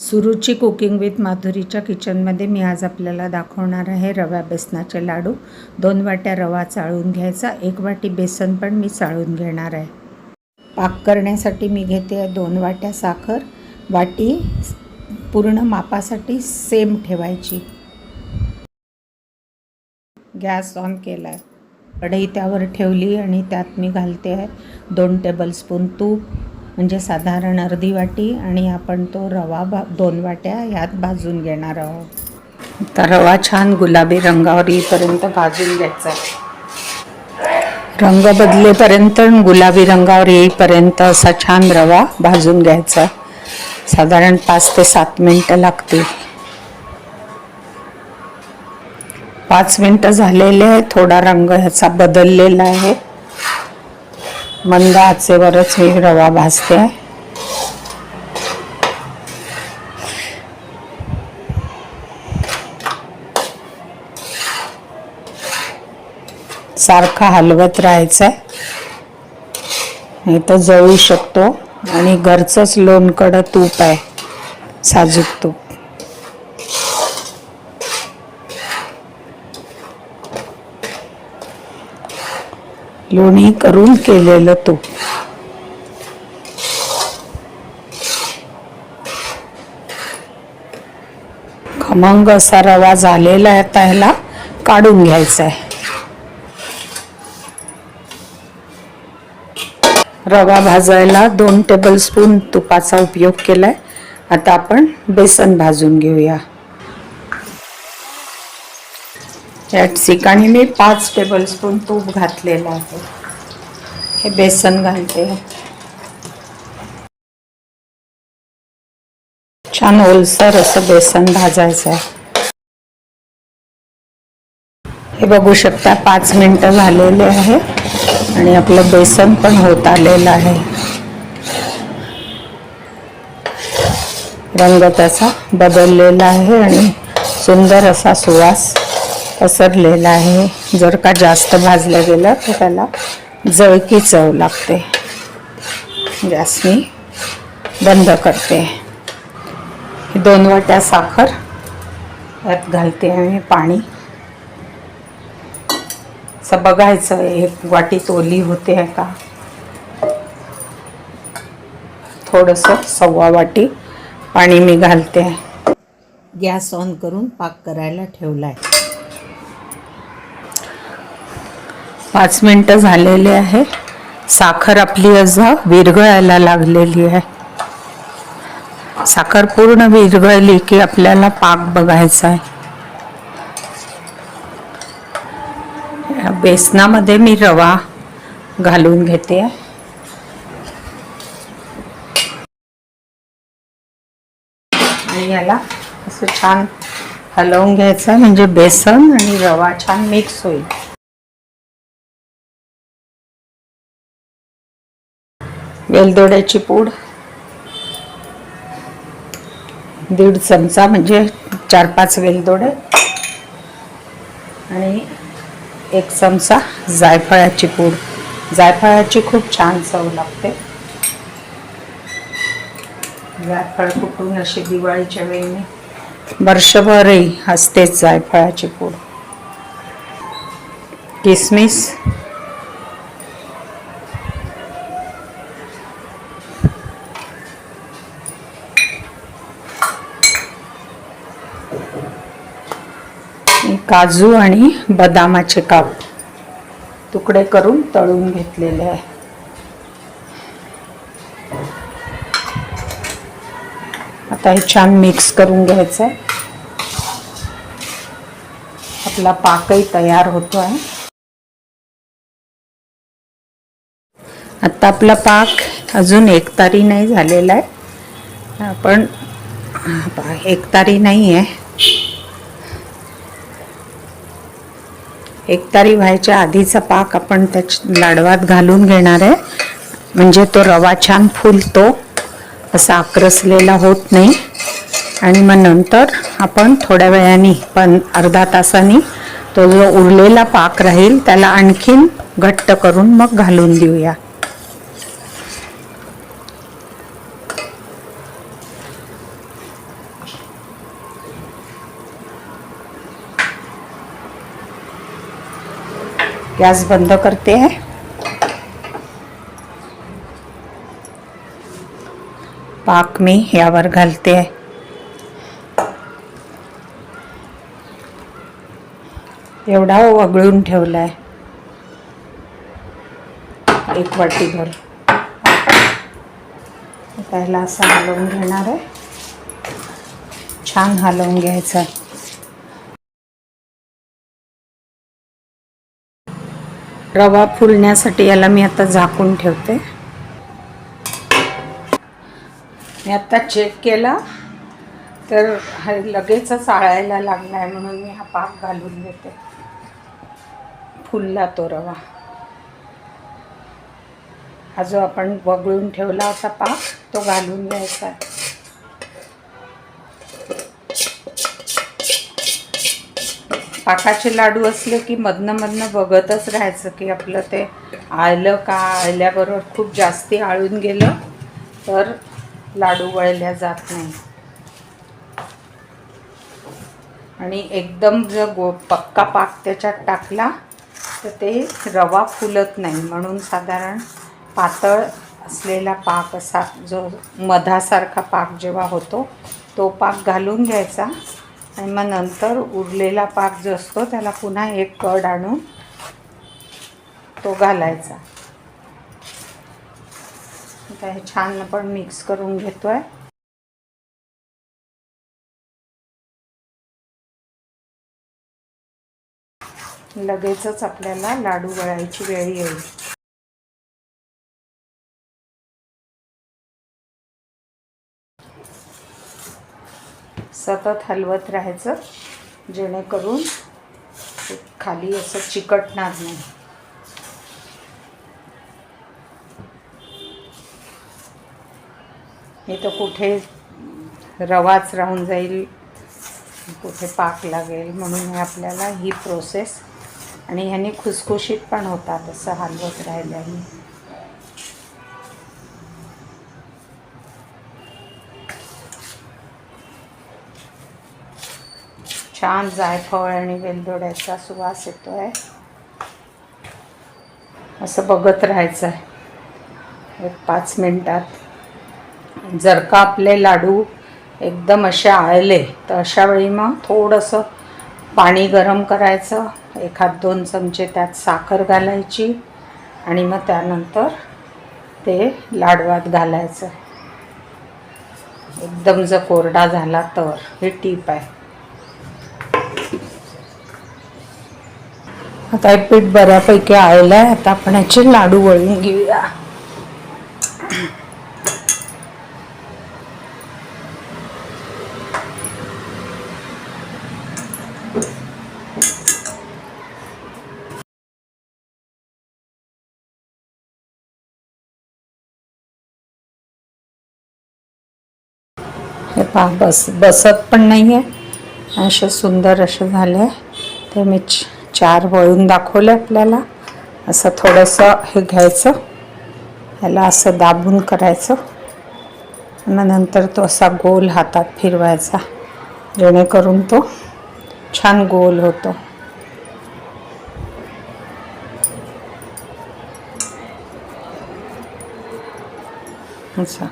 Suruchi cooking with माधुरीच्या किचनमध्ये मी आज आपल्याला दाखवणार आहे रवा बेसनाचे लाडू. दोन वाट्या रवा चाळून घ्यायचा एक वाटी बेसन पण मी चाळून घेणार आहे. पाक करण्यासाठी मी घेते आहे दोन वाट्या साखर. वाटी पूर्ण मापासाठी सेम ठेवायची. गॅस ऑन केला आहे कढई त्यावर ठेवली आणि त्यात मी घालते आहे दोन टेबलस्पून तूप म्हणजे साधारण अर्धी वाटी आणि आपण तो रवा भा दोन वाट्या ह्यात भाजून घेणार आहोत. तर रवा छान गुलाबी रंगावर येईपर्यंत भाजून घ्यायचा रंग बदलेपर्यंत गुलाबी रंगावर येईपर्यंत असा छान रवा भाजून घ्यायचा. साधारण पाच ते सात मिनटं लागतील. पाच मिनटं झालेले आहे थोडा रंग ह्याचा बदललेला आहे. मंद आचेवरच ही रवा भाजते. आहे सारखा हलवत राहायचं आहे नाही तर जळू शकतो आणि घरचंच लोणकडं तूप आहे साजूक तूप. लोणी करून केलेलं तूप खमंग असा रवा झालेला आहे आता ह्याला काढून घ्यायचा आहे रवा भाजायला दोन टेबलस्पून तुपाचा उपयोग केलाय. आता आपण बेसन भाजून घेऊया. या ठिकाणी मी पाच टेबलस्पून तूप घातलेलं आहे. हे बेसन घालते. छान ओलसर असं बेसन भाजायचं आहे. हे बघू शकता पाच मिनटं झालेले आहे आणि आपलं बेसन पण होत आलेलं आहे. रंग त्याचा बदललेला आहे आणि सुंदर असा सुवास पसरलेला आहे. जर का जास्त भाजलं गेलं तर त्याला जळकी चव लागते. गॅस मी बंद करते. दोन वाट्या साखर यात घालते आणि पाणी. असं बघायचं एक वाटीत ओली होते आहे का? थोडंसं सव्वा वाटी पाणी मी घालते. गॅस ऑन करून पाक करायला ठेवला आहे पाच मिनटं झालेले आहे. साखर आपली अजा विरघळायला लागलेली आहे. साखर पूर्ण विरघळली की आपल्याला पाक बघायचा आहे. बेसनामध्ये मी रवा घालून घेते. आणि याला असं छान हलवून घ्यायचं म्हणजे बेसन आणि रवा छान मिक्स होईल. वेलदोड्याची पूड. दीड चमचा म्हणजे चार पाच वेलदोडे. आणि एक चमचा जायफळाची पूड. जायफळाची खूप छान चव लागते. जायफळ कुटून अशी दिवाळीच्या वेळी? वर्षभरही असतेच जायफळाची पूड. किसमिस काजू आणि बदामाचे काप तुकडे करून तळून घेतलेले आहे. आता हे छान मिक्स करून घ्यायचं आहे. आपला पाकही तयार होतो आहे. आता आपला पाक अजून एकतारी नाही झालेला आहे. आपण एकतारी नाही आहे. एकतारी व्हायच्या आधीचा पाक आपण त्याच लाडवात घालून घेणार आहे. म्हणजे तो रवा छान फुलतो असा आक्रसलेला होत नाही. आणि मग नंतर आपण थोड्या वेळाने पण अर्धा तासाने तो जो उरलेला पाक राहील त्याला आणखीन घट्ट करून मग घालून देऊया. गॅस बंद करते आहे पाक मी यावर घालते आहे एवढा वगळून ठेवला आहे एक वाटीभर पहिला असं हलवून घेणार आहे। छान हलवून घ्यायचं। आहे रवा फुलण्यासाठी याला मी आता झाकून ठेवते. मी आता चेक केला तर हा लगेचच आळायला लागला आहे म्हणून मी हा पाक घालून देते फुलला तो रवा. हा जो आपण वगळून ठेवला होता पाक तो घालून द्यायचा आहे. पाकाचे लाडू असले की मधनं मधनं बघतच राहायचं की आपलं ते आळलं का आळल्याबरोबर खूप जास्ती आळून गेलं तर लाडू वळल्या जात नाही. आणि एकदम जर गो पक्का पाक त्याच्यात टाकला तर ते रवा फुलत नाही. म्हणून साधारण पातळ असलेला पाक असा जो मधासारखा पाक जेव्हा होतो तो पाक घालून घ्यायचा. आणि मग नंतर उरलेला पाक जो असतो त्याला पुन्हा एक कड आणून तो घालायचा. आता हे छान आपण मिक्स करून घेतो आहे लगेचच आपल्याला लाडू वळायची वेळ येईल. सतत हलवत राहायचं जेणेकरून खाली असं चिकटणार नाही. हे तर कुठे रवाच राहून जाईल कुठे पाक लागेल म्हणून हे आपल्याला ही प्रोसेस आणि ह्याने खुसखुशीत पण होतात असं हलवत राहिल्याने. छान जायफळ आणि वेलदोड्याचा सुवास येतो आहे असं बघत राहायचं आहे एक पाच मिनटात. जर का आपले लाडू एकदम असे आळले तर अशा वेळी मग थोडंसं पाणी गरम करायचं. एखाद दोन चमचे त्यात साखर घालायची आणि मग त्यानंतर ते लाडवात घालायचं. एकदम जर कोरडा झाला तर हे टीप आहे. आता हे पीठ बऱ्यापैकी आलेलं आहे. आता आपण याचे लाडू वळून घेऊया. हे पहा बस बसत पण नाही आहे असे सुंदर असे झाले. ते मी चार वळून दाखवले आपल्याला. असं थोडंसं हे घ्यायचं. ह्याला असं दाबून करायचं. आणि नंतर तो असा गोल हातात फिरवायचा. जेणेकरून तो छान गोल होतो. असा.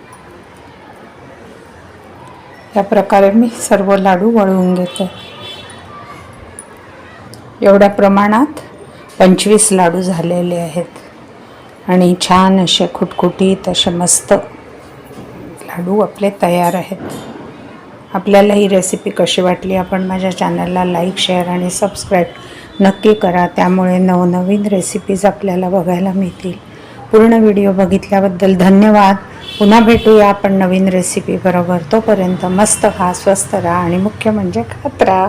या प्रकारे मी सर्व लाडू वळवून घेते. एवढ्या प्रमाणात पंचवीस लाडू झालेले आहेत. आणि छान असे खुटखुटीत असे मस्त लाडू आपले तयार आहेत. आपल्याला ही रेसिपी कशी वाटली आपण माझ्या चॅनलला लाईक शेअर आणि सबस्क्राईब नक्की करा. त्यामुळे नवनवीन रेसिपीज आपल्याला बघायला मिळतील. पूर्ण व्हिडिओ बघितल्याबद्दल धन्यवाद. पुन्हा भेटूया आपण नवीन रेसिपी बरोबर. तोपर्यंत मस्त खा स्वस्त राहा आणि मुख्य म्हणजे खात राहा.